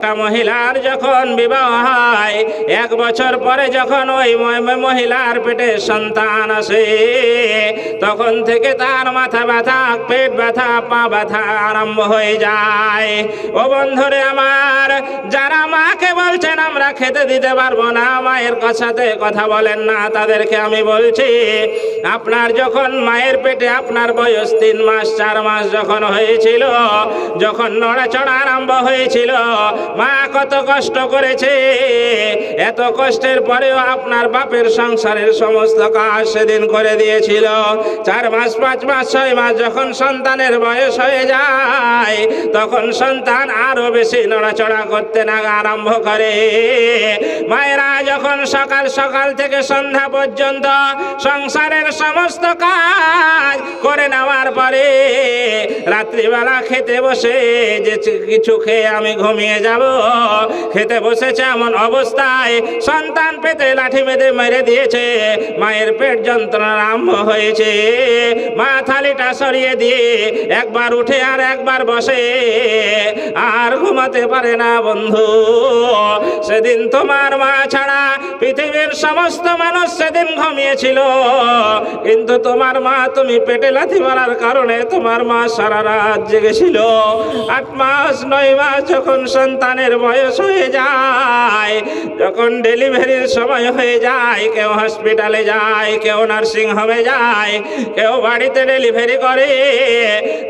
একটা মহিলার যখন বিবাহ হয়, এক বছর পরে যখন ওই মহিলার পেটে সন্তান আসে, তখন থেকে তার মাথা ব্যথা, পেট ব্যথা, পা ব্যথা আরম্ভ হয়ে যায়। ও বন্ধুরে আমার, যারা মাকে বলছেন, আমরা খেতে দিতে পারব না, মায়ের সাথে কথা বলেন না, তাদেরকে আমি বলছি, আপনার যখন মায়ের পেটে আপনার বয়স তিন মাস, চার মাস যখন হয়েছিল, যখন নড়াচড়া আরম্ভ হয়েছিল মা কত কষ্ট করেছে। এত কষ্টের পরেও আপনার বাপের সংসারের সমস্ত কাজ সেদিন করে দিয়েছিল। চার মাস, পাঁচ মাস, ছয় মাস যখন সন্তানের বয়স হয়ে যায়, তখন সন্তান আরও বেশি নড়াচড়া করতে না আরম্ভ করে। মায়েরা যখন সকাল সকাল থেকে সন্ধ্যা পর্যন্ত সংসারের সমস্ত কাজ করে নেওয়ার পরে রাত্রিবেলা খেতে বসে যে কিছু খেয়ে আমি ঘুমিয়ে যাব খেতে বসেছে এমন অবস্থায়। সন্তান পেতে লাঠি বেঁধে মেরে দিয়েছে। মায়ের পেট যন্ত্রণা আরম্ভ হয়েছে। মা থালিটা সরিয়ে দিয়ে একবার উঠে আর একবার বসে। আর ঘুমাতে পারে না বন্ধু। সেদিন তোমার মা ছাড়া পৃথিবীর সমস্ত মানুষ সেদিন ঘুমিয়েছিল। কিন্তু তোমার মা তুমি পেটে লাথি মারার কারণে তোমার মা সারা রাত জেগেছিল। আট মাস, নয় মাস যখন সন্তানের বয়স হয়ে যায়। যখন ডেলিভারির সময় হয়ে যায়, কেউ হসপিটালে যায়, কেউ নার্সিং হোমে যায়, কেউ বাড়িতে ডেলিভারি করে।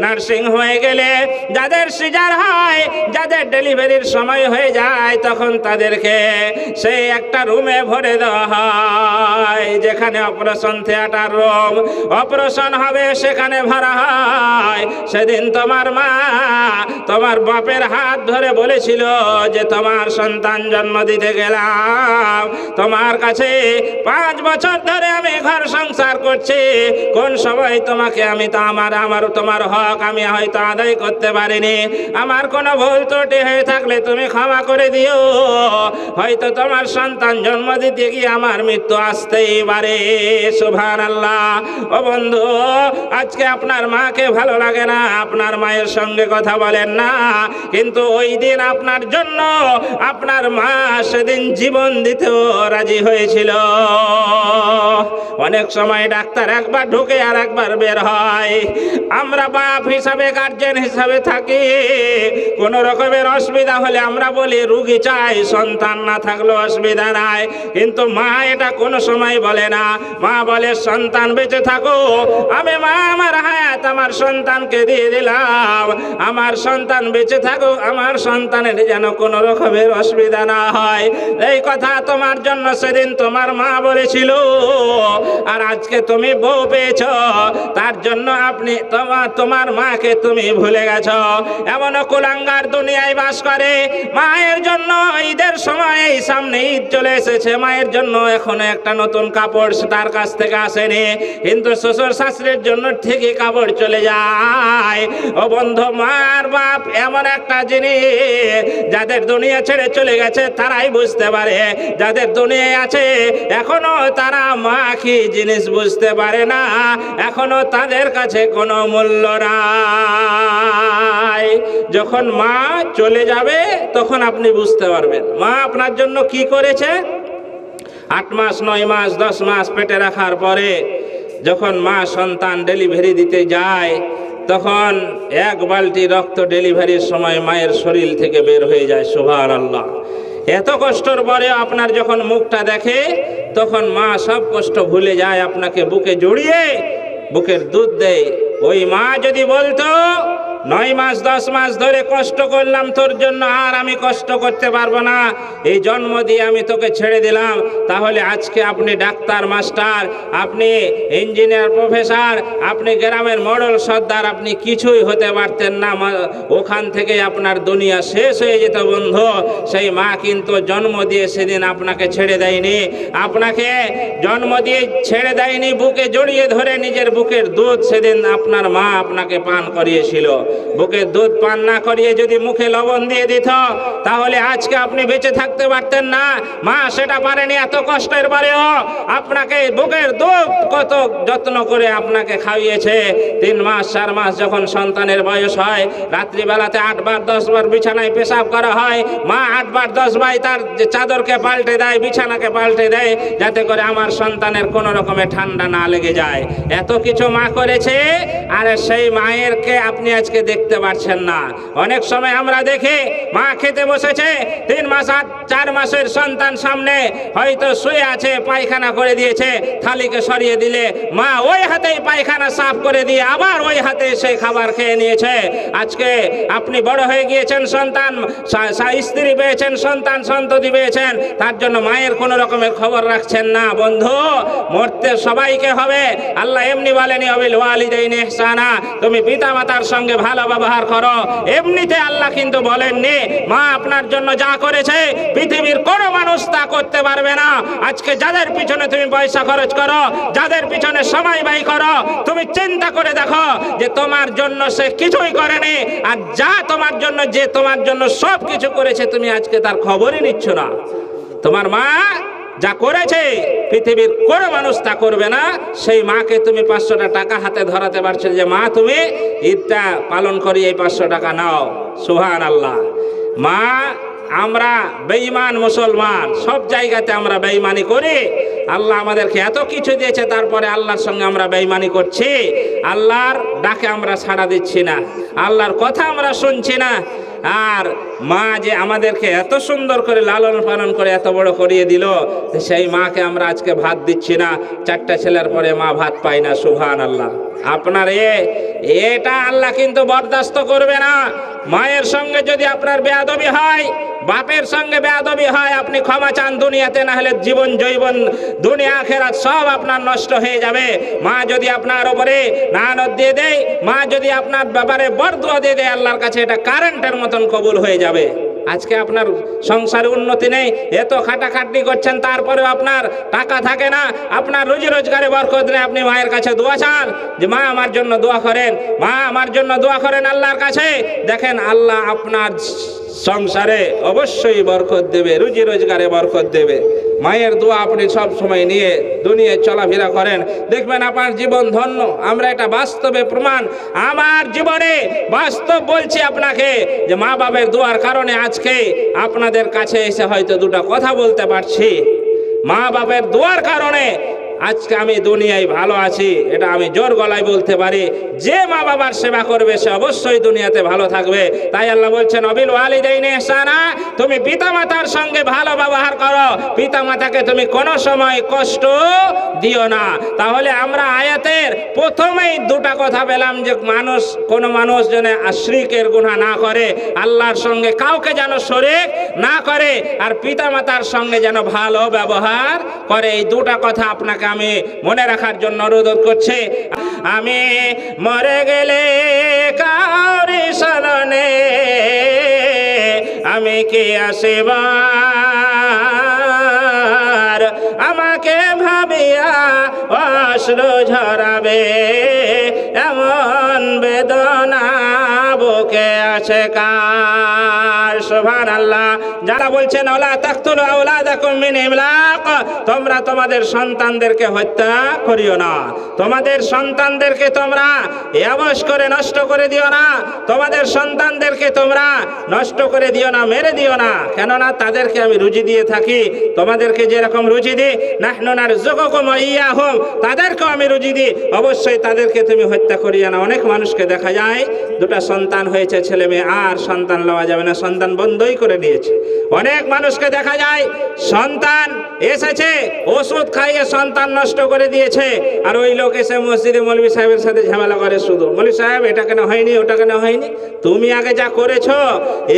নার্সিং হয়ে গেলে যাদের সিজার হয়, যাদের ডেলিভারির সময় হয়ে যায়, তখন তাদেরকে সেই একটা রুমে ভরে দেওয়া হয়, যেখানে অপারেশন থিয়েটার রুম অপারেশন হবে, সেখানে ভরা হয়। সেদিন তোমার মা তোমার বাপের হাত ধরে বলেছিল যে তোমার সন্তান জন্ম দিতে গেলাম। তোমার কাছে পাঁচ বছর ধরে আমি ঘর সংসার করছি। কোন সময় তোমাকে আমি তো আমার আমার তোমার হক আমি হয়তো আদায় করতে পারিনি। আমার কোনো ভুল ত্রুটি হয়ে থাকলে তুমি ক্ষমা করে দিও। হয়তো তোমার সন্তান জন্ম দিতে গিয়ে আমার মৃত্যু আসতেই পারে। সুভান আল্লাহ ও বন্ধু, আজকে আপনার মাকে ভালো লাগে না? আপনার মায়ের সঙ্গে কথা বলেন না। কিন্তু ওই দিন আপনার জন্য আপনার মা সেদিন জীবন দিতেও রাজি হয়েছিল। অনেক সময় ডাক্তার একবার ঢুকে আর একবার বের হয়। আমরা বাপ হিসাবে গার্জেন হিসাবে থাকি। কোন রকমের অসুবিধা হলে আমরা বলি, রুগী চাই, সন্তান না থাকলেও অসুবিধা নাই। কিন্তু মা এটা কোনো সময় বলে না। মা বলে, সন্তান বেঁচে থাকো। আমি মা, আমার হায়াত, আমার সন্তানকে দিয়ে দিলাম। আমার সন্তান বেঁচে থাকুক, আমার সন্তানের যেন কোনো রকমের অসুবিধা না হয়, এই কথা তোমার জন্য সেদিন তোমার মা বলেছিল। আর আজকে তুমি বউ পেয়েছ, তার জন্য আপনি তোমার তোমার মাকে তুমি ভুলে গেছ। এমন কুলাঙ্গার দুনিয়ায় বাস করে, মায়ের জন্য ঈদের সময় এই সামনে ঈদ চলে এসেছে। মায়ের জন্য এখনও একটা নতুন কাপড় তার কাছ থেকে আসেনি। কিন্তু শ্বশুর শাশুড়ির জন্য ঠিকই কাপড় চলে যায়। ও বন্ধু, মার বাপ এমন একটা জিনিস যাদের দুনিয়া ছেড়ে চলে গেছে তারাই বুঝতে পারে। যাদের দুনিয়ায় আছে, এখনও তারা মা কি জিনিস বুঝতে পারে না। এখনও তাদের কাছে কোনো মূল্য নাই। যখন মা চলে যাবে, তখন আপনি বুঝতে পারবেন। মা আপনার জন্য কি করেছে? আট মাস, নয় মাস, দশ মাস পেটে রাখার পরে যখন মা সন্তান ডেলিভারি দিতে যায় তখন এক বালতি রক্ত ডেলিভারির সময় মায়ের শরীর থেকে বের হয়ে যায় সুভার আল্লাহ এত কষ্টর পরে আপনার যখন মুখটা দেখে, তখন মা সব কষ্ট ভুলে যায়, আপনাকে বুকে জড়িয়ে বুকের দুধ দেয়। ওই মা যদি বলতো নয় মাস, দশ মাস ধরে কষ্ট করলাম তোর জন্য, আর আমি কষ্ট করতে পারব না। এই জন্ম দিয়ে আমি তোকে ছেড়ে দিলাম। তাহলে আজকে আপনি ডাক্তার, মাস্টার, আপনি ইঞ্জিনিয়ার, প্রফেসর, আপনি গ্রামের মডেল, সর্দার, আপনি কিছুই হতে পারতেন না। ওখান থেকে আপনার দুনিয়া শেষ হয়ে যেত বন্ধু। সেই মা কিন্তু জন্ম দিয়ে সেদিন আপনাকে ছেড়ে দেয়নি। আপনাকে জন্ম দিয়ে ছেড়ে দেয়নি, বুকে জড়িয়ে ধরে নিজের বুকের দুধ সেদিন আপনার মা আপনাকে পান করিয়েছিল। বুকে দুধ পান না করিয়ে যদি মুখে লবণ দিয়ে দিত, তাহলে আজকে আপনি বেঁচে থাকতে পারতেন না। মা, সেটা পারেনি, এত কষ্টের পরেও আপনাকে বুকের দুধ কত যত্ন করে আপনাকে খাইয়েছে। তিন মাস, চার মাস যখন সন্তানের বয়স হয়, রাত্রিবেলাতে আটবার দশবার বিছানায় পেশাব করা হয়। মা আটবার দশবার তার চাদরকে পাল্টে দেয়, বিছানাকে পাল্টে দেয়, যাতে করে আমার সন্তানের কোনো রকমের ঠান্ডা না লেগে যায়। এত কিছু মা করেছে, আর সেই মায়েরকে আপনি আজকে দেখতে পাচ্ছেন না। অনেক সময় আমরা দেখি মা খেতে বসেছে, তিন মাস আট চার মাসের সন্তান সামনে, হয়তো শুয়ে আছে, পায়খানা করে দিয়েছে, থালিকে সরিয়ে দিলে মা ওই হাতেই পায়খানা সাফ করে দিয়ে আবার ওই হাতে সেই খাবার খেয়ে নিয়েছে। আজকে আপনি বড় হয়ে গিয়েছেন সন্তান স্ত্রী পেয়েছেন সন্তান, সন্ততি পেয়েছেন, তার জন্য মায়ের কোনো রকমের খবর রাখছেন না। বন্ধু, মরতে সবাইকে হবে। আল্লাহ এমনি বলেনি, অবিল ওয়ালিদাইন ইহসানা। তুমি পিতা মাতার সঙ্গে ভালো ব্যবহার করো। এমনিতে আল্লাহ কিন্তু বলেননি, মা আপনার জন্য যা করেছে, পৃথিবীর কোনো মানুষ তা করতে পারবে না। আজকে যাদের পিছনে তুমি পয়সা খরচ করো, যাদের পিছনে সময় ব্যয় করো, তুমি চিন্তা করে দেখো যে তোমার জন্য সে কিছুই করেনি, আর যা তোমার জন্য, যে তোমার জন্য সব কিছু করেছে, তুমি আজকে তার খবরই নিচ্ছ না। তোমার মা যা করেছে, পৃথিবীর কোনো মানুষ তা করবে না। সেই মাকে তুমি পাঁচশোটা টাকা হাতে ধরাতে পারছ যে, মা, তুমি ঈদটা পালন করি, এই পাঁচশো টাকা নাও। সুহান আল্লাহ মা, আমরা বেঈমান মুসলমান, সব জায়গাতে আমরা বেঈমানি করি। আল্লাহ আমাদেরকে এত কিছু দিয়েছে, তারপরে আল্লাহর সঙ্গে আমরা বেঈমানি করছি। আল্লাহর ডাকে আমরা সাড়া দিচ্ছি না। আল্লাহর কথা আমরা শুনছি না। আর মা যে আমাদেরকে এত সুন্দর করে লালন পালন করে এত বড় করিয়ে দিল সেই মাকে আমরা আজকে ভাত দিচ্ছি না। চারটা ছেলের পরে মা ভাত পাই না সুভান আল্লাহ আপনার এ, এটা আল্লাহ কিন্তু বরদাস্ত করবে না। মায়ের সঙ্গে যদি আপনার বেয়াদবি হয়, বাপের সঙ্গে বেয়াদবি হয়, আপনি ক্ষমা চান দুনিয়াতে না হলে জীবন জৈবন দুনিয়া খেরাত সব আপনার নষ্ট হয়ে যাবে। মা যদি আপনার ওপরে নানত দিয়ে দেয়, মা যদি আপনার ব্যাপারে বরদুয়া দিয়ে দেয়, আল্লাহর কাছে এটা কারেন্টের মতন কবুল হয়ে যাবে। আজকে আপনার সংসারে উন্নতি নেই, এত খাটাখাটনি করছেন, তারপরেও আপনার টাকা থাকে না, আপনার রুজি রোজগারে বরকত নেই, আপনি মায়ের কাছে দোয়া চান যে, মা, আমার জন্য দোয়া করেন, মা, আমার জন্য দোয়া করেন আল্লাহর কাছে। দেখেন, আল্লাহ আপনার সংসারে অবশ্যই বরকত দেবে, রুজি রোজগারে বরকত দেবে। মায়ের দোয়া আপনি সব সময় নিয়ে দুনিয়ায় চলাফেরা করেন। দেখবেন আপনার জীবন ধন্য, আমরা এটা বাস্তবে প্রমাণ। আমার জীবনে বাস্তব বলছি আপনাকে যে মা বাবার দোয়ার কারণে আজকে আপনাদের কাছে এসে হয়তো দুটো কথা বলতে পারছি। মা বাবার দোয়ার কারণে আজকে আমি দুনিয়ায় ভালো আছি, এটা আমি জোর গলায় বলতে পারি। যে মা বাবার সেবা করবে, সে অবশ্যই দুনিয়াতে ভালো থাকবে। তাই আল্লাহ বলছেন, অবিল ওয়ালিদাইন ইহসানা তুমি পিতামাতার সঙ্গে ভালো ব্যবহার করো। পিতামাতাকে তুমি কোনো সময় কষ্ট দিও না। তাহলে আমরা আয়াতের প্রথমেই দুটা কথা পেলাম যে মানুষ, কোনো মানুষ যেন আশ্রিকের গুণা না করে, আল্লাহর সঙ্গে কাউকে যেন শরিক না করে, আর পিতামাতার সঙ্গে যেন ভালো ব্যবহার করে। এই দুটা কথা আপনাকে আমি মনে রাখার জন্য অনুরোধ করছি। আমি মরে গেলে কাউরি স্মরণে আমি কি আসিবার? আমাকে ভাবিয়া অশ্রু ঝরাবে, এমন বেদনা বুকে আছে কার? যারা বলছেন, ওলা তাকতুল মিন ইমলাক তোমরা তোমাদের সন্তানদেরকে হত্যা করিও না। তোমাদের সন্তানদেরকে তোমরা ইয়াবশ করে নষ্ট করে দিও না। তোমাদের সন্তানদেরকে তোমরা নষ্ট করে দিও না, মেরে দিও না। কেননা তাদেরকে আমি রুজি দিয়ে থাকি। তোমাদেরকে যেরকম রুজি দিই, নাহনু নারযুকুকুম ইয়া ইয়াহুম তাদেরকেও আমি রুজি দিই। অবশ্যই তাদেরকে তুমি হত্যা করিও না। অনেক মানুষকে দেখা যায়, দুটা সন্তান হয়েছে, ছেলে মেয়ে, আর সন্তান লওয়া যাবে না। সন্তান বন্ধই করে দিয়েছে অনেক মানুষকে দেখা যায়, সন্তান এসেছে, ওষুধ খাইয়ে সন্তান নষ্ট করে দিয়েছে, আর ওই লোক এসে মসজিদে মৌলবী সাহেবের সাথে ঝামেলা করে শুধু। মৌলবী সাহেব, এটা কেন হয়নি, ওটা কেন হয়নি? তুমি আগে যা করেছ,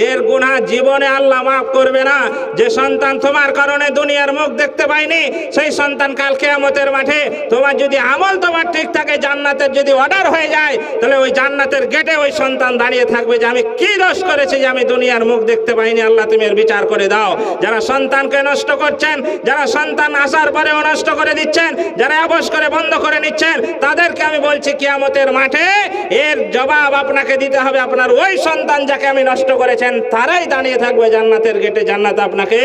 এর গুণা জীবনে আল্লাহ মাফ করবে না। যে সন্তান তোমার কারণে দুনিয়ার মুখ দেখতে পায়নি, সেই সন্তান কাল কেয়ামতের মাঠে তোমার যদি আমল তোমার ঠিক থাকে, জান্নাতের যদি অর্ডার হয়ে যায়, তাহলে ওই জান্নাতের গেটে ওই সন্তান দাঁড়িয়ে থাকবে যে আমি কি দোষ করেছি যে আমি দুনিয়ার মুখ দেখতে পাইনি, আল্লাহ তুমি এর বিচার করে দাও। যারা সন্তানকে নষ্ট করছেন, যারা সন্তান আসার পরেও নষ্ট করে দিচ্ছেন, যারা অবশ করে বন্ধ করে নিচ্ছেন, তাদেরকে আমি বলছি, কিয়ামতের মাঠে এর জবাব আপনাকে দিতে হবে। আপনার ওই সন্তান যাকে আমি নষ্ট করেছেন, তারাই দাঁড়িয়ে থাকবে জান্নাতের গেটে। জান্নাত আপনাকে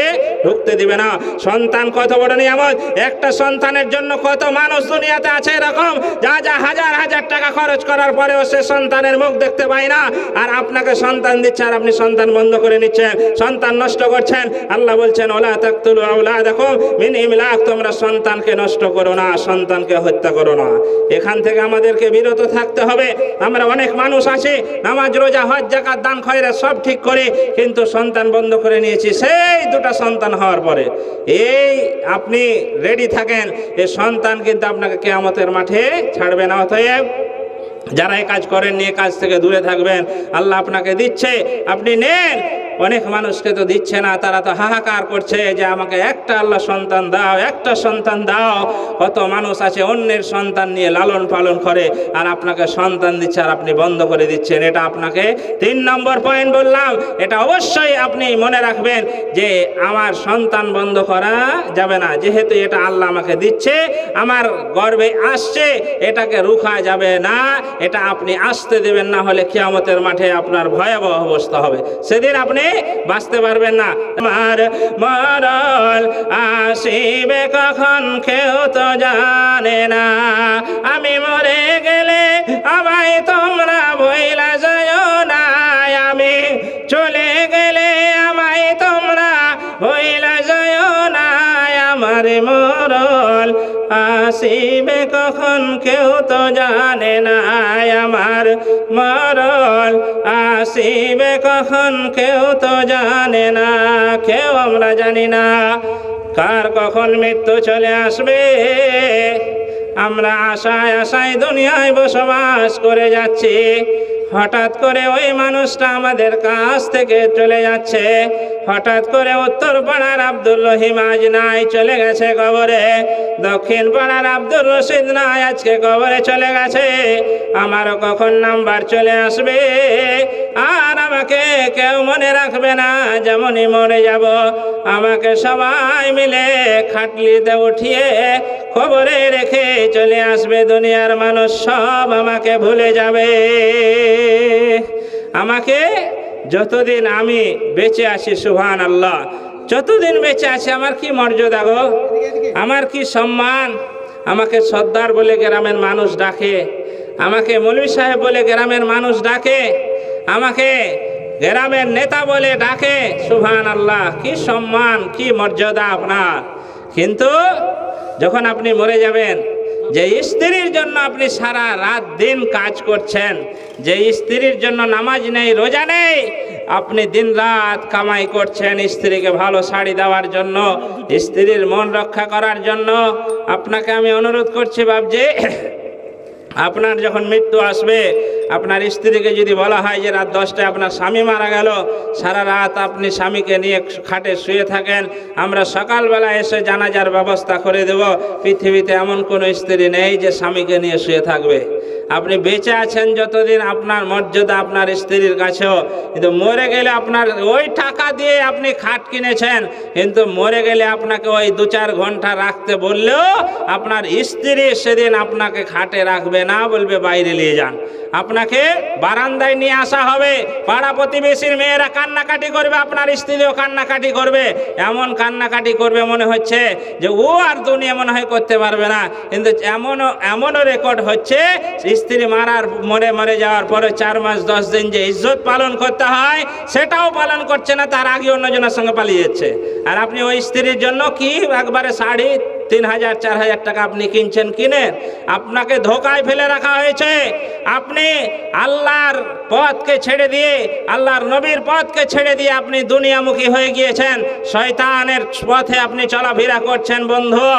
ঢুকতে দিবে না। সন্তান কত বড় নিয়ামত? একটা সন্তানের জন্য কত মানুষ দুনিয়াতে আছে এরকম? যা যা হাজার হাজার টাকা খরচ করার পরেও সে সন্তানের মুখ দেখতে পায় না। আর আপনাকে সন্তান দিচ্ছে, আর আপনি সন্তান বন্ধ করে নিচ্ছেন, সন্তান নষ্ট করছেন। আল্লাহ বলছেন, ওলা তাকতুলু আউলা দেখো মিন ইমলাক, তোমরা সন্তানকে নষ্ট করো না, সন্তানকে হত্যা করো না। এখান থেকে আমাদেরকে বিরত থাকতে হবে। আমরা অনেক মানুষ আছি, নামাজ, রোজা, হজ জাকাত দান খয়রা সব ঠিক করে, কিন্তু সন্তান বন্ধ করে নিয়েছি, সেই দুটো সন্তান হওয়ার পরে। এই আপনি রেডি থাকেন এই সন্তান কিন্তু আপনাকে কেয়ামতের মাঠে ছাড়বে না, অতএব যারা এই কাজ করেন নিয়ে কাজ থেকে দূরে থাকবেন। আল্লাহ আপনাকে দিচ্ছে আপনি নেন। অনেক মানুষকে তো দিচ্ছে না, তারা তো হাহাকার করছে যে আমাকে একটা আল্লাহ সন্তান দাও, একটা সন্তান দাও। কত মানুষ আছে অন্যের সন্তান নিয়ে লালন পালন করে আর আপনাকে সন্তান দিচ্ছে আর আপনি বন্ধ করে দিচ্ছেন। এটা আপনাকে তিন নম্বর পয়েন্ট বললাম। এটা অবশ্যই আপনি মনে রাখবেন যে আমার সন্তান বন্ধ করা যাবে না। যেহেতু এটা আল্লাহ আমাকে দিচ্ছে, আমার গর্বে আসছে, এটাকে রুখা যাবে না। এটা আপনি আসতে দেবেন, না হলে কিয়ামতের মাঠে আপনার ভয়াবহ অবস্থা হবে। সেদিন আপনি বাঁচতে পারবেন না। আমার মরল আসিবে কখন কেউ তো জানে না। আমি মরে গেলে আমায় তোমরা বইলা যায় না। আমি চলে গেলে আমায় তোমরা বইলা যায় না। আমার মরল আসিবে কখন কেউ তো জানে না আমার মরল আসিবে কখন কেউ তো জানে না, কেউ আমরা জানি না কার কখন মৃত্যু চলে আসবে। আমরা আশায় আশায় দুনিয়ায় বসবাস করে যাচ্ছি। হঠাৎ করে ওই মানুষটা আমাদের কাছ থেকে চলে যাচ্ছে। হঠাৎ করে উত্তর পাড়ার আব্দুল রহিম আজ নাই, চলে গেছে কবরে। দক্ষিণ পাড়ার আব্দুল রশিদ নাই, আজকে কবরে চলে গেছে। আমারও কখন নাম্বার চলে আসবে? আর আমাকে কেউ মনে রাখবে না, যেমনই মরে যাব। আমাকে সবাই মিলে খাটলিতে উঠিয়ে খবরে রেখে চলে আসবে। দুনিয়ার মানুষ সব আমাকে ভুলে যাবে। আমাকে যতদিন আমি বেঁচে আছি সুহান আল্লাহ যতদিন বেঁচে আছি, আমার কি মর্যাদা গো? আমার কি সম্মান? আমাকে সর্দার বলে গ্রামের মানুষ ডাকে, আমাকে মৌলভী সাহেব বলে গ্রামের মানুষ ডাকে, আমাকে গ্রামের নেতা বলে ডাকে সুহান আল্লাহ কি সম্মান, কি মর্যাদা আপনার। কিন্তু যখন আপনি মরে যাবেন যে স্ত্রীর জন্য আপনি সারা রাত দিন কাজ করছেন, যে স্ত্রীর জন্য নামাজ নেই, রোজা নেই, আপনি দিন রাত কামাই করছেন স্ত্রীকে ভালো শাড়ি দেওয়ার জন্য, স্ত্রীর মন রক্ষা করার জন্য। আপনাকে আমি অনুরোধ করছি বাবজি আপনার যখন মৃত্যু আসবে আপনার স্ত্রীকে যদি বলা হয় যে রাত দশটায় আপনার স্বামী মারা গেল, সারা রাত আপনি স্বামীকে নিয়ে খাটে শুয়ে থাকেন, আমরা সকালবেলা এসে জানাজার ব্যবস্থা করে দেব। পৃথিবীতে এমন কোনো স্ত্রী নেই যে স্বামীকে নিয়ে শুয়ে থাকবে। আপনি বেঁচে আছেন যতদিন আপনার মর্যাদা আপনার স্ত্রীর কাছেও, কিন্তু মরে গেলে আপনার ওই টাকা দিয়ে আপনি খাট কিনেছেন, কিন্তু মরে গেলে আপনাকে ওই দু চার ঘণ্টা রাখতে বললেও আপনার স্ত্রী সেদিন আপনাকে খাটে রাখবে না, বলবে বাইরে নিয়ে যান। আপনাকে বারান্দায় নিয়ে আসা হবে। পাড়া প্রতিবেশীর মেয়েরা কান্নাকাটি করবে, আপনার স্ত্রীও কান্নাকাটি করবে। এমন কান্নাকাটি করবে মনে হচ্ছে যে ও আর দুনিয়া মনে হয় করতে পারবে না। কিন্তু এমনও এমনও রেকর্ড হচ্ছে, স্ত্রী মারার, মরে মরে যাওয়ার পরে চার মাস, দশ দিন যে ইজ্জত পালন করতে হয়, সেটাও পালন করছে না, তার আগে অন্যজনের সঙ্গে পালিয়ে যাচ্ছে। আর আপনি ওই স্ত্রীর জন্য কি একবারে শাড়ি তিন হাজার চার হাজার টাকা আপনি কিনছেন, কিনেন। আপনাকে ধোকায় ফেলে রাখা হয়েছে। আপনি আল্লাহর পথকে ছেড়ে দিয়ে, আল্লাহর নবীর পথকে ছেড়ে দিয়ে আপনি দুনিয়ামুখী হয়ে গিয়েছেন। শয়তানের পথে আপনি চলাফেরা করছেন, বন্ধু।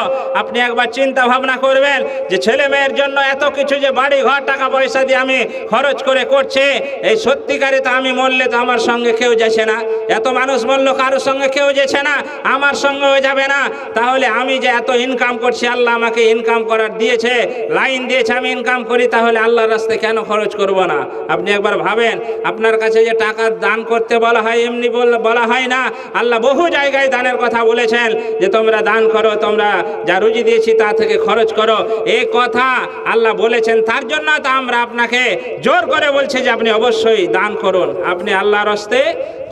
আপনি একবার চিন্তা ভাবনা করবেন যে ছেলে মেয়ের জন্য এত কিছু যে বাড়ি ঘর টাকা পয়সা দিয়ে আমি খরচ করে করছে, এই সত্যিকারে তো আমি মরলে তো আমার সঙ্গে কেউ যাচ্ছে না। এত মানুষ মরলো কারোর সঙ্গে কেউ যেছে না, আমার সঙ্গেও যাবে না। তাহলে আমি যে এত ইনকাম করছি, আল্লাহ আমাকে ইনকাম করার দিয়েছে লাইন দিয়েছে, আমি ইনকাম করি, তাহলে আল্লাহর রাস্তায় কেন খরচ করব না? আপনি একবার ভাবেন, আপনার কাছে যে টাকা দান করতে বলা হয়, এমনি বল- হয় না। আল্লাহ বহু জায়গায় দানের কথা বলেছেন যে, তোমরা দান করো, তোমরা যা রুজি দিয়েছি তা থেকে খরচ করো। এই কথা আল্লাহ বলেছেন, তার জন্য তো আমরা আপনাকে জোর করে বলছি যে, আপনি অবশ্যই দান করুন। আপনি আল্লাহর হস্তে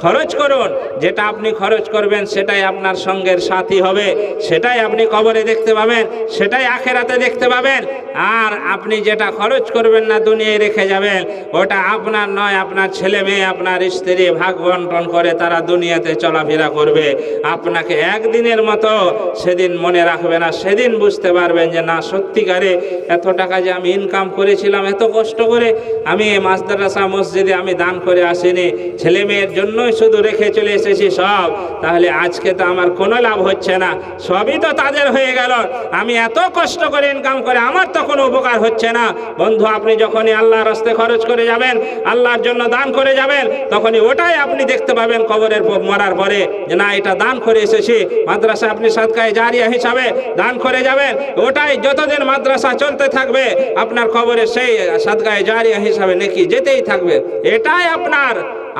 খরচ করুন। যেটা আপনি খরচ করবেন, সেটাই আপনার সঙ্গের সাথী হবে, সেটাই আপনি কবরে দেখতে পাবেন, সেটাই আখেরাতে দেখতে পাবেন। আর আপনি যেটা খরচ করবেন না, দুনিয়ায় রেখে যাবেন। ওটা আপনার নয়, আপনার ছেলে মেয়ে, আপনার স্ত্রী ভাগ বন্টন করে তারা দুনিয়াতে চলাফেরা করবে। আপনাকে একদিনের মতো সেদিন মনে রাখবে না, সেদিন বুঝতে পারবেন যে, না, সত্যিকারে এত টাকা যে আমি ইনকাম করেছিলাম, এত কষ্ট করে আমি এই মাসদারাসা মসজিদে আমি দান করে আসিনি। ছেলে মেয়ের জন্যই শুধু রেখে চলে এসেছি সব। তাহলে আজকে তো আমার কোনো লাভ হচ্ছে না। সবই তো তাদের হয়ে গেল। আমি এত কষ্ট করে ইনকাম করে, আমার তো কোনো উপকার হচ্ছে না। বন্ধু, আপনি যখনই আল্লাহর রাস্তে খরচ করে যাবেন, আল্লাহর জন্য দান করে যাবেন, তখনই ওটাই আপনি দেখতে পাবেন কবরের মরার পরে যে না, এটা দান করে এসেছি। মাদ্রাসা আপনি সাদকায় জারিয়া হিসাবে দান করে যাবেন। ওটাই যতদিন মাদ্রাসা চলতে থাকবে, আপনার খবরে সেই সাদকায় জারিয়া হিসাবে নাকি যেতেই থাকবে। এটাই আপনার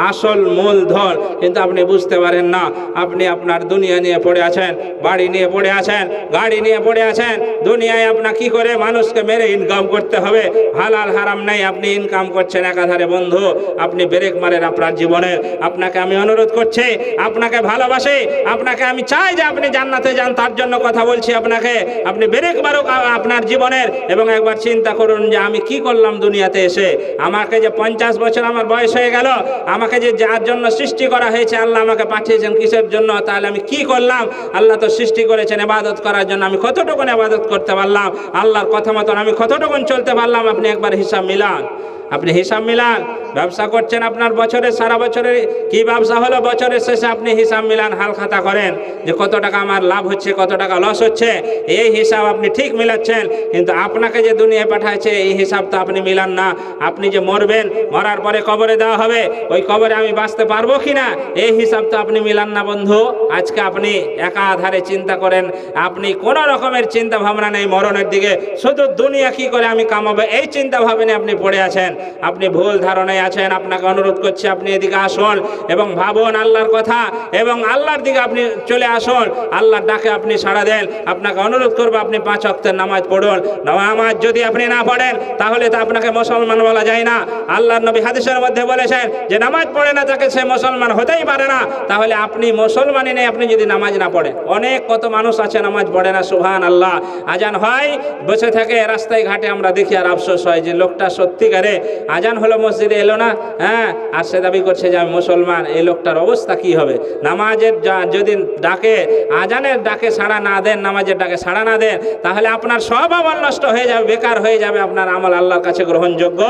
আসল মূলধন। কিন্তু আপনি বুঝতে পারেন না, আপনি আপনার দুনিয়া নিয়ে পড়ে আছেন, বাড়ি নিয়ে পড়ে আছেন, গাড়ি নিয়ে পড়ে আছেন, দুনিয়ায় আপনার কি করে মানুষকে মেরে ইনকাম করতে হবে? হালাল, হারাম নাই, আপনি ইনকাম করছেন একাধারে বন্ধু। আপনি ব্রেক মারেন আপনার জীবনে। আপনাকে আমি অনুরোধ করছি, আপনাকে ভালোবাসি, আপনাকে আমি চাই যে আপনি জান্নাতে যান, তার জন্য কথা বলছি আপনাকে। আপনি ব্রেক মারুক আপনার জীবনের এবং একবার চিন্তা করুন যে আমি কি করলাম দুনিয়াতে এসে। আমাকে যে পঞ্চাশ বছর আমার বয়স হয়ে গেল, আমাকে যে যার জন্য সৃষ্টি করা হয়েছে, আল্লাহ আমাকে পাঠিয়েছেন কিসের জন্য? তাহলে আমি কি করলাম? আল্লাহ তো সৃষ্টি করেছেন এবাদত করার জন্য। আমি কতটুকুন এবাদত করতে পারলাম? আল্লাহর কথা মতন আমি কতটুকুন চলতে পারলাম? আপনি একবার হিসাব মিলান। আপনি হিসাব মিলান, ব্যবসা করছেন আপনার বছরে, সারা বছরে, কি ব্যবসা হলো? বছরের শেষে আপনি হিসাব মিলান, হাল খাতা করেন যে কত টাকা আমার লাভ হচ্ছে, কত টাকা লস হচ্ছে। এই হিসাব আপনি ঠিক মিলাচ্ছেন, কিন্তু আপনাকে যে দুনিয়ায় পাঠাচ্ছে, এই হিসাব তো আপনি মিলান না। আপনি যে মরবেন, মরার পরে কবরে দেওয়া হবে, ওই কবরে আমি বাঁচতে পারব কি না এই হিসাব তো আপনি মিলান না, বন্ধু। আজকে আপনি একা আধারে চিন্তা করেন, আপনি কোনো রকমের চিন্তা ভাবনা নেই মরণের দিকে। শুধু দুনিয়া কি করে আমি কামাবো, এই চিন্তা ভাবনে আপনি পড়ে আছেন। আপনি ভুল ধারণায় আছেন, আপনাকে অনুরোধ করছি, আপনি এদিকে আসুন এবং ভাবুন আল্লাহর কথা এবং আল্লাহর দিকে আপনি চলে আসুন। আল্লাহর ডাকে আপনি সাড়া দেন, আপনাকে অনুরোধ করব আপনি পাঁচ অক্টের নামাজ পড়ুন। নামাজ যদি আপনি না পড়েন, তাহলে তো আপনাকে মুসলমান বলা যায় না। আল্লাহর নবী হাদিসের মধ্যে বলেছেন যে, নামাজ পড়ে না তাকে সে মুসলমান হতেই পারে না। তাহলে আপনি মুসলমানই নেই, আপনি যদি নামাজ না পড়েন। অনেক কত মানুষ আছে নামাজ পড়ে না সুহান আল্লাহ আজান হয়, বসে থাকে, রাস্তায় ঘাটে আমরা দেখি আর আফসোস হয় যে, লোকটা সত্যিকারে আজান হলো মসজিদে এলো না হ্যাঁ আর সে দাবি করছে যে আমি মুসলমান, এই লোকটার অবস্থা কি হবে? নামাজের যদি ডাকে, আজানের ডাকে সাড়া না দেন, নামাজের ডাকে সাড়া না দেন, তাহলে আপনার সব আমল নষ্ট হয়ে যাবে, বেকার হয়ে যাবে, আপনার আমল আল্লাহর কাছে গ্রহণযোগ্য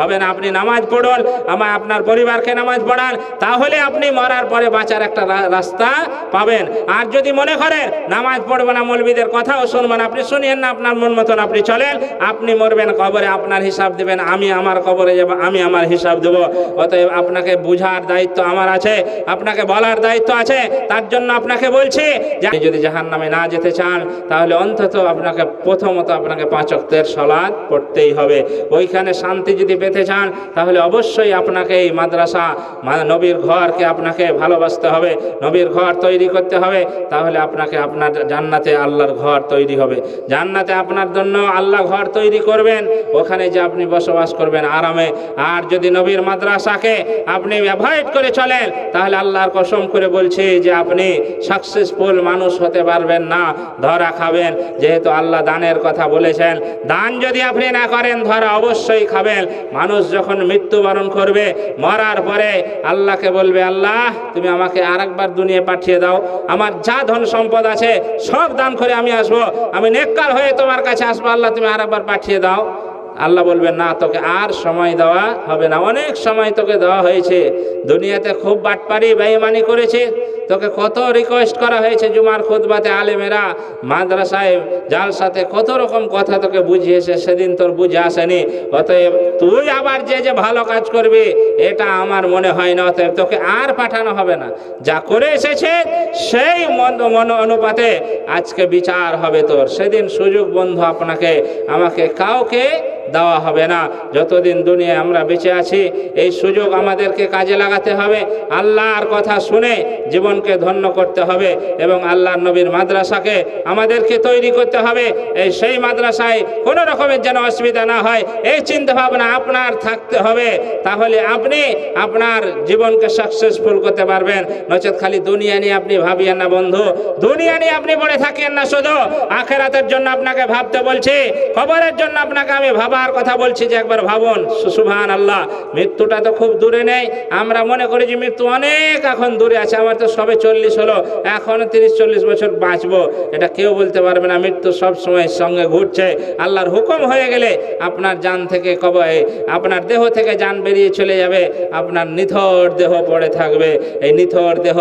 হবে না। আপনি নামাজ পড়ুন আমার আপনার পরিবারকে নামাজ পড়ান, তাহলে আপনি মরার পরে বাঁচার একটা রাস্তা পাবেন। আর যদি মনে করেন, নামাজ পড়বে না, মৌলবীদের কথাও শুনবেন, আপনি শুনিয়েন না, আপনার মন মতন আপনি চলেন, আপনি মরবেন, কবরে আপনার হিসাব দেবেন, আমি আমার কবরে যাব, আমি আমার হিসাব দেব। অতএব আপনাকে বুঝার দায়িত্ব আমার আছে, আপনাকে বলার দায়িত্ব আছে, তার জন্য আপনাকে বলছি যে যদি জাহান নামে না যেতে চান, তাহলে অন্তত আপনাকে প্রথমত আপনাকে পাঁচ অক্তের সলাদ পড়তেই হবে। ওইখানে শান্তি যদি পেতে চান, তাহলে অবশ্যই আপনাকে এই মাদ্রাসা নবীর ঘরকে আপনাকে ভালোবাসতে হবে, নবীর ঘর তৈরি করতে হবে, তাহলে আপনাকে আপনার জান্নাতে আল্লাহর ঘর তৈরি হবে। জান্নাতে আপনার জন্য আল্লাহ ঘর তৈরি করবেন, ওখানে যে আপনি বসবাস করবেন আরামে আর যদি নবীর মাদ্রাসাকে আপনি অ্যাভয়েড করে চলেন, তাহলে আল্লাহর কসম করে বলছি যে আপনি সাকসেসফুল মানুষ হতে পারবেন না, ধরা খাবেন। যেহেতু আল্লাহ দানের কথা বলেছেন, দান যদি আপনি না করেন, ধরা অবশ্যই খাবেন। মানুষ যখন মৃত্যুবরণ করবে, মরার পরে আল্লাহকে বলবে, আল্লাহ, তুমি আমাকে আরেকবার দুনিয়া পাঠিয়ে দাও। আমার যা ধন সম্পদ আছে, সব দান করে আমি আসব। আমি নেককার হয়ে তোমার কাছে আসব। আল্লাহ, তুমি আরেকবার পাঠিয়ে দাও। আল্লাহ বলবেন, না, তোকে আর সময় দেওয়া হবে না। অনেক সময় তোকে দেওয়া হয়েছে। দুনিয়াতে খুব বাটপারি বেইমানি করেছে। তোকে কত রিকোয়েস্ট করা হয়েছে জুমার খুদবাতে আলেমেরা, মাদ্রাসায় যার সাথে কত রকম কথা তোকে বুঝিয়েছে, সেদিন তোর বুঝে আসেনি। অতএব তুই আবার যে যে ভালো কাজ করবি, এটা আমার মনে হয় না। অতএব তোকে আর পাঠানো হবে না। যা করে এসেছে, সেই মন মন অনুপাতে আজকে বিচার হবে তোর। সেদিন সুযোগ বন্ধু আপনাকে, আমাকে কাউকে দেওয়া হবে না। যতদিন দুনিয়ায় আমরা বেঁচে আছি, এই সুযোগ আমাদেরকে কাজে লাগাতে হবে। আল্লাহর কথা শুনে জীবনকে ধন্য করতে হবে এবং আল্লাহর নবীর মাদ্রাসাকে আমাদেরকে তৈরি করতে হবে। এই সেই মাদ্রাসায় কোনো রকমের যেন অসুবিধা না হয়। এই চিন্তা ভাবনা আপনার থাকতে হবে। তাহলে আপনি আপনার জীবনকে সাকসেসফুল করতে পারবেন। নচেত খালি দুনিয়া নিয়ে আপনি ভাবিয়েন না বন্ধু। দুনিয়া নিয়ে আপনি পড়ে থাকেন না শুধু। আখেরাতের জন্য আপনাকে ভাবতে বলছি। খবরের জন্য আপনাকে আমি ভাবার কথা বলছি যে একবার ভাবুন সুভান আল্লাহ মৃত্যুটা তো খুব দূরে নেই। আমরা মনে করি যে মৃত্যু অনেক এখন দূরে আছে, আমার তো সবে চল্লিশ হলো এখনও তিরিশ চল্লিশ বছর বাঁচবো। এটা কেউ বলতে পারবে না, মৃত্যু সব সময় সঙ্গে ঘুরছে। আল্লাহর হুকুম হয়ে গেলে আপনার যান থেকে কবে আপনার দেহ থেকে যান বেরিয়ে চলে যাবে, আপনার নিথর দেহ পড়ে থাকবে। এই নিথর দেহ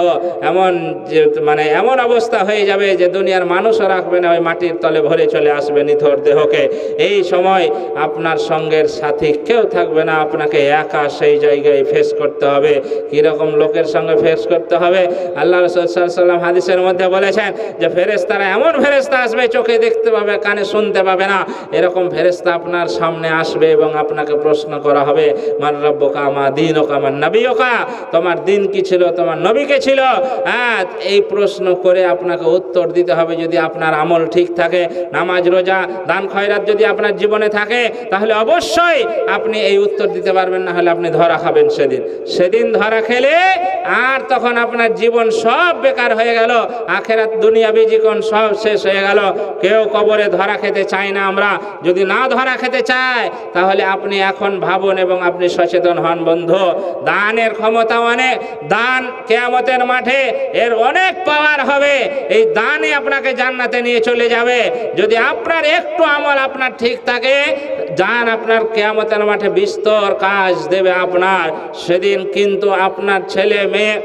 এমন যে মানে এমন অবস্থা হয়ে যাবে যে দুনিয়ার মানুষও রাখবে না, ওই মাটির তলে ভরে চলে আসবে নিথর দেহকে। এই সময় আপনার সঙ্গের সাথী কেউ থাকবে না, আপনাকে একা সেই জায়গায় ফেস করতে হবে। কীরকম লোকের সঙ্গে ফেস করতে হবে? আল্লাহ রসুলাম হাদিসের মধ্যে বলেছেন যে ফেরেস্তারা এমন ফেরেস্তা আসবে, চোখে দেখতে পাবে, কানে শুনতে পাবে না। এরকম ফেরেস্তা আপনার সামনে আসবে এবং আপনাকে প্রশ্ন করা হবে, মান রব্বকা, মা দিন ওকা আমার নবী ওকা তোমার দিন কি ছিল? তোমার নবীকে ছিল? হ্যাঁ এই প্রশ্ন করে আপনাকে উত্তর দিতে হবে যদি আপনার আমল ঠিক থাকে। নামাজ, রোজা, দান, খয়রাত যদি আপনার জীবনে থাকে তাহলে অবশ্যই আপনি এই উত্তর দিতে পারবেন, না হলে আপনি ধরা খাবেন সেদিন। সেদিন ধরা খেলে আর তখন আপনার জীবন সব বেকার হয়ে গেল, আখেরাত দুনিয়া বিজীবন সব শেষ হয়ে গেল। কেউ কবরে ধরা খেতে চায় না আমরা। যদি না ধরা খেতে চায়, তাহলে আপনি এখন ভাবুন এবং আপনি সচেতন হন বন্ধু। দানের ক্ষমতা অনেক, দান কেয়ামতের মাঠে এর অনেক পাওয়ার হবে। এই দানই আপনাকে জান্নাতে নিয়ে চলে যাবে। যদি আপনার একটু আমল আপনার ঠিক থাকে দান আপনার কেয়ামতের মাঠে বিস্তর কাজ দেবে আপনার। সেদিন কিন্তু আপনার ছেলে মেয়ে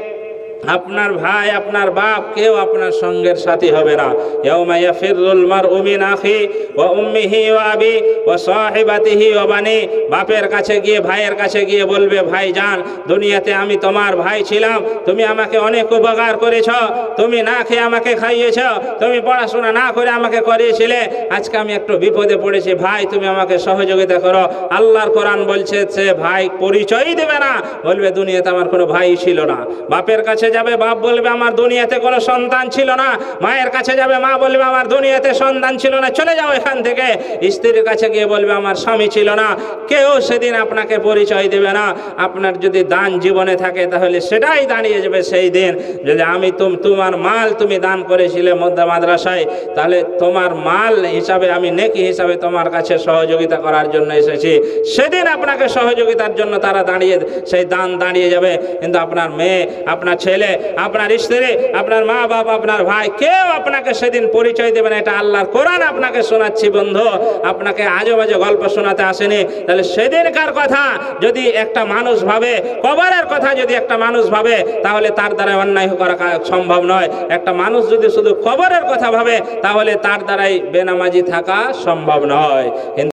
আপনার ভাই, আপনার বাপ কেউ আপনার সঙ্গের সাথী হবে না। ইয়াউমা ইয়াফিরুল মারউ মিন আখি ওয়া উম্মিহি ওয়া আবি ওয়া সাহিবাতিহি ওয়া বানি। বাপের কাছে গিয়ে, ভাইয়ের কাছে গিয়ে বলবে, ভাই জান, দুনিয়াতে আমি তোমার ভাই ছিলাম। তুমি আমাকে অনেক উপকার করেছ। তুমি না খেয়ে আমাকে খাইয়েছ। তুমি পড়াশোনা না করে আমাকে করিয়েছিলে। আজকে আমি একটু বিপদে পড়েছি। ভাই, তুমি আমাকে সহযোগিতা করো। আল্লাহর কোরআন বলছে সে ভাই পরিচয়ই দেবে না। বলবে, দুনিয়াতে আমার কোনো ভাই ছিল না। বাপের কাছে যাবে, বাপ বলবে, আমার দুনিয়াতে কোনো সন্তান ছিল না। মায়ের কাছে যাবে, মা বলবে, আমার দুনিয়াতে সন্তান ছিল না। চলে যাও এখান থেকে। স্ত্রীর কাছে গিয়ে বলবে, আমার স্বামী ছিল না। কেউ সেদিন আপনাকে পরিচয় দেবে না। আপনার যদি দান জীবনে থাকে, তাহলে সেটাই দাঁড়িয়ে যাবে সেই দিন। যদি আমি তুম, তোমার মাল তুমি দান করেছিলে মধ্যে মাদ্রাসায়, তাহলে তোমার মাল হিসাবে, আমি নেকি হিসাবে তোমার কাছে সহযোগিতা করার জন্য এসেছি। সেদিন আপনাকে সহযোগিতার জন্য তারা দাঁড়িয়ে, সেই দান দাঁড়িয়ে যাবে। কিন্তু আপনার মেয়ে, আপনার ছেলে আপনার স্ত্রী, আপনার মা বাপ, আপনার ভাই, কেউ আপনাকে সেদিন পরিচয় দেবে না। এটা আল্লাহর কোরআন আপনাকে শোনাচ্ছি বন্ধু। আপনাকে আজে বাজে গল্প শোনাতে আসেনি। তাহলে সেদিনকার কথা যদি একটা মানুষ ভাবে, কবরের কথা যদি একটা মানুষ ভাবে, তাহলে তার দ্বারা অন্যায় করা সম্ভব নয়। একটা মানুষ যদি শুধু কবরের কথা ভাবে, তাহলে তার দ্বারাই বেনামাজি থাকা সম্ভব নয়।